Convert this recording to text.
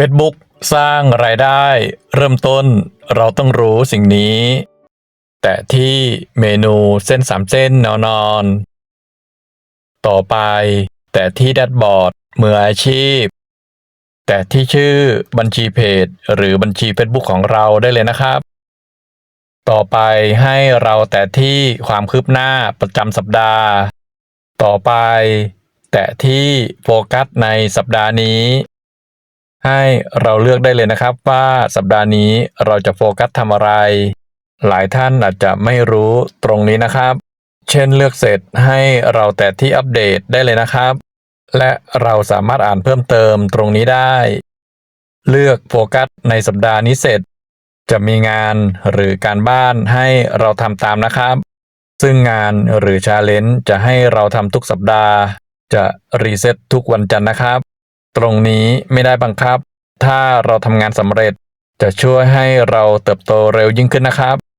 Facebook สร้างรายได้ เริ่มต้นเราต้องรู้สิ่งนี้ แต่ที่เมนูเส้นสามเส้นแนวนอน ต่อไป แต่ที่แดชบอร์ดมืออาชีพ แต่ที่ชื่อบัญชีเพจ หรือบัญชี Facebook ของเราได้เลยนะครับ ต่อไปให้เราแต่ที่ความคืบหน้าประจำสัปดาห์ ต่อไป แต่ที่โฟกัสในสัปดาห์นี้ ให้เราเลือกได้เลยนะครับว่าสัปดาห์นี้เราจะโฟกัสทำอะไร หลายท่านอาจจะไม่รู้ตรงนี้นะครับ เช่นเลือกเสร็จให้เราแต่ที่อัปเดตได้เลยนะครับ และเราสามารถอ่านเพิ่มเติมตรงนี้ได้ เลือกโฟกัสในสัปดาห์นี้เสร็จ จะมีงานหรือการบ้านให้เราทำตามนะครับ ซึ่งงานหรือชาเลนจ์จะให้เราทำทุกสัปดาห์ จะรีเซ็ตทุกวันจันทร์นะครับ ตรงนี้ไม่ได้บังคับ ถ้าเราทำงานสำเร็จจะช่วยให้เราเติบโตเร็วยิ่งขึ้นนะครับ